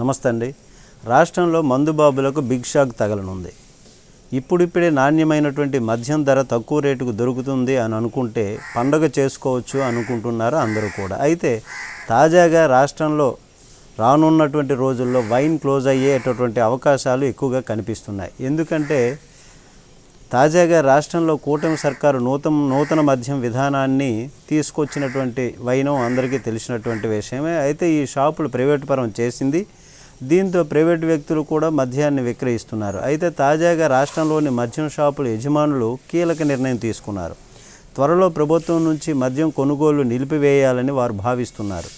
నమస్తే అండి. రాష్ట్రంలో మందుబాబులకు బిగ్ షాక్ తగలనుంది. ఇప్పుడిప్పుడే నాణ్యమైనటువంటి మద్యం ధర తక్కువ రేటుకు దొరుకుతుంది అని అనుకుంటే పండగ చేసుకోవచ్చు అనుకుంటున్నారు అందరూ కూడా. అయితే తాజాగా రాష్ట్రంలో రానున్నటువంటి రోజుల్లో వైన్ క్లోజ్ అయ్యేటటువంటి అవకాశాలు ఎక్కువగా కనిపిస్తున్నాయి. ఎందుకంటే తాజాగా రాష్ట్రంలో కూటమి సర్కారు నూతన నూతన మద్యం విధానాన్ని తీసుకొచ్చినటువంటి వైనం అందరికీ తెలిసినటువంటి విషయమే. అయితే ఈ షాపులు ప్రైవేటు పరం చేసింది దీంతో ప్రైవేటు వ్యక్తులు కూడా మద్యాన్ని విక్రయిస్తున్నారు. అయితే తాజాగా రాష్ట్రంలోని మద్యం షాపుల యజమానులు కీలక నిర్ణయం తీసుకున్నారు. త్వరలో ప్రభుత్వం నుంచి మద్యం కొనుగోలు నిలిపివేయాలని వారు భావిస్తున్నారు.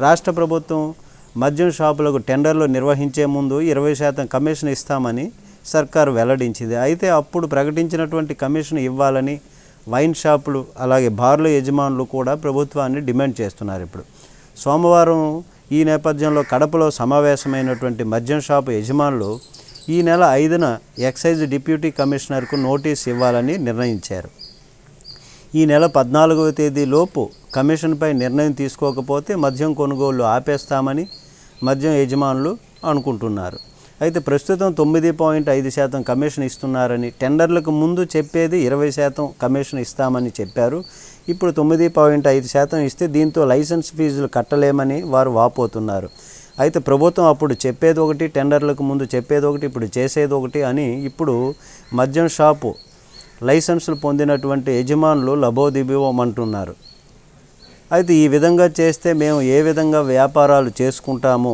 రాష్ట్ర ప్రభుత్వం మద్యం షాపులకు టెండర్లు నిర్వహించే ముందు ఇరవై శాతం కమిషన్ ఇస్తామని సర్కారు వెల్లడించింది. అయితే అప్పుడు ప్రకటించినటువంటి కమిషన్ ఇవ్వాలని వైన్ షాపులు అలాగే బార్ల యజమానులు కూడా ప్రభుత్వాన్ని డిమాండ్ చేస్తున్నారు ఇప్పుడు. సోమవారం ఈ నేపథ్యంలో కడపలో సమావేశమైనటువంటి మద్యం షాపు యజమానులు ఈ నెల ఐదున ఎక్సైజ్ డిప్యూటీ కమిషనర్కు నోటీస్ ఇవ్వాలని నిర్ణయించారు. ఈ నెల పద్నాలుగవ తేదీలోపు కమిషన్పై నిర్ణయం తీసుకోకపోతే మద్యం కొనుగోలు ఆపేస్తామని మద్యం యజమానులు అనుకుంటున్నారు. అయితే ప్రస్తుతం తొమ్మిది పాయింట్ ఐదు శాతం కమిషన్ ఇస్తున్నారని టెండర్లకు ముందు చెప్పేది ఇరవై శాతం కమిషన్ ఇస్తామని చెప్పారు. ఇప్పుడు తొమ్మిది పాయింట్ ఐదు శాతం ఇస్తే దీంతో లైసెన్స్ ఫీజులు కట్టలేమని వారు వాపోతున్నారు. అయితే ప్రభుత్వం అప్పుడు చెప్పేది ఒకటి టెండర్లకు ముందు చెప్పేది ఒకటి ఇప్పుడు చేసేది ఒకటి అని ఇప్పుడు మద్యం షాపు లైసెన్సులు పొందినటువంటి యజమానులు లబోదిబివమంటున్నారు అయితే ఈ విధంగా చేస్తే మేము ఏ విధంగా వ్యాపారాలు చేసుకుంటాము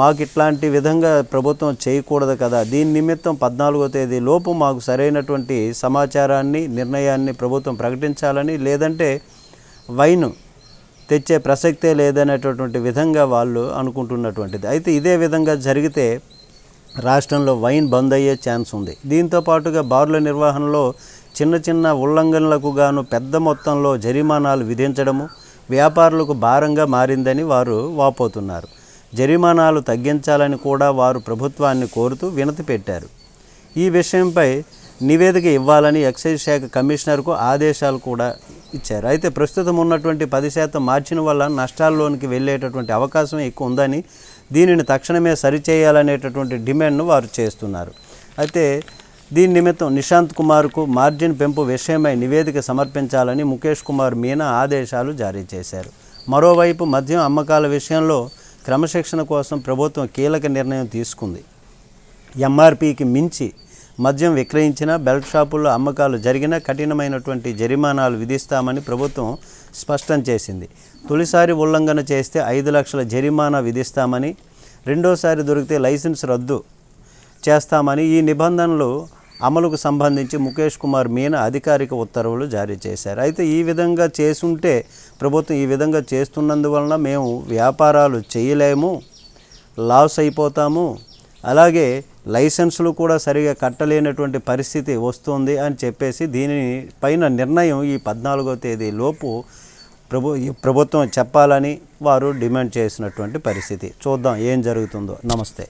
మాకు ఇట్లాంటి విధంగా ప్రభుత్వం చేయకూడదు కదా. దీని నిమిత్తం పద్నాలుగో తేదీ లోపు మాకు సరైనటువంటి సమాచారాన్ని నిర్ణయాన్ని ప్రభుత్వం ప్రకటించాలని లేదంటే వైన్ తెచ్చే ప్రసక్తే లేదనేటటువంటి విధంగా వాళ్ళు అనుకుంటున్నటువంటిది. అయితే ఇదే విధంగా జరిగితే రాష్ట్రంలో వైన్ బంద్ అయ్యే ఛాన్స్ ఉంది. దీంతో పాటుగా బార్ల నిర్వహణలో చిన్న చిన్న ఉల్లంఘనలకు గాను పెద్ద మొత్తంలో జరిమానాలు విధించడము వ్యాపారులకు భారంగా మారిందని వారు వాపోతున్నారు. జరిమానాలు తగ్గించాలని కూడా వారు ప్రభుత్వాన్ని కోరుతూ వినతి పెట్టారు. ఈ విషయంపై నివేదిక ఇవ్వాలని ఎక్సైజ్ శాఖ కమిషనర్కు ఆదేశాలు కూడా ఇచ్చారు. అయితే ప్రస్తుతం ఉన్నటువంటి పది శాతం మార్చిన వల్ల నష్టాల్లోనికి వెళ్ళేటటువంటి అవకాశం ఎక్కువ ఉందని దీనిని తక్షణమే సరిచేయాలనేటటువంటి డిమాండ్ను వారు చేస్తున్నారు. అయితే దీని నిమిత్తం నిశాంత్ కుమార్కు మార్జిన్ పెంపు విషయమై నివేదిక సమర్పించాలని ముఖేష్ కుమార్ మీనా ఆదేశాలు జారీ చేశారు. మరోవైపు మద్యం అమ్మకాల విషయంలో క్రమశిక్షణ కోసం ప్రభుత్వం కీలక నిర్ణయం తీసుకుంది. ఎంఆర్పికి మించి మద్యం విక్రయించిన బెల్ట్ షాపుల్లో అమ్మకాలు జరిగిన కఠినమైనటువంటి జరిమానాలు విధిస్తామని ప్రభుత్వం స్పష్టం చేసింది. తొలిసారి ఉల్లంఘన చేస్తే ఐదు లక్షల జరిమానా విధిస్తామని రెండోసారి దొరికితే లైసెన్స్ రద్దు చేస్తామని ఈ నిబంధనలు అమలుకు సంబంధించి ముఖేష్ కుమార్ మీనా అధికారిక ఉత్తర్వులు జారీ చేశారు. అయితే ఈ విధంగా చేసుంటే ప్రభుత్వం ఈ విధంగా చేస్తున్నందువలన మేము వ్యాపారాలు చేయలేము లాస్ అయిపోతాము అలాగే లైసెన్సులు కూడా సరిగా కట్టలేనటువంటి పరిస్థితి వస్తుంది అని చెప్పేసి దీని పైన నిర్ణయం ఈ పద్నాలుగో తేదీ లోపు ప్రభు ఈ ప్రభుత్వం చెప్పాలని వారు డిమాండ్ చేసినటువంటి పరిస్థితి. చూద్దాం ఏం జరుగుతుందో. నమస్తే.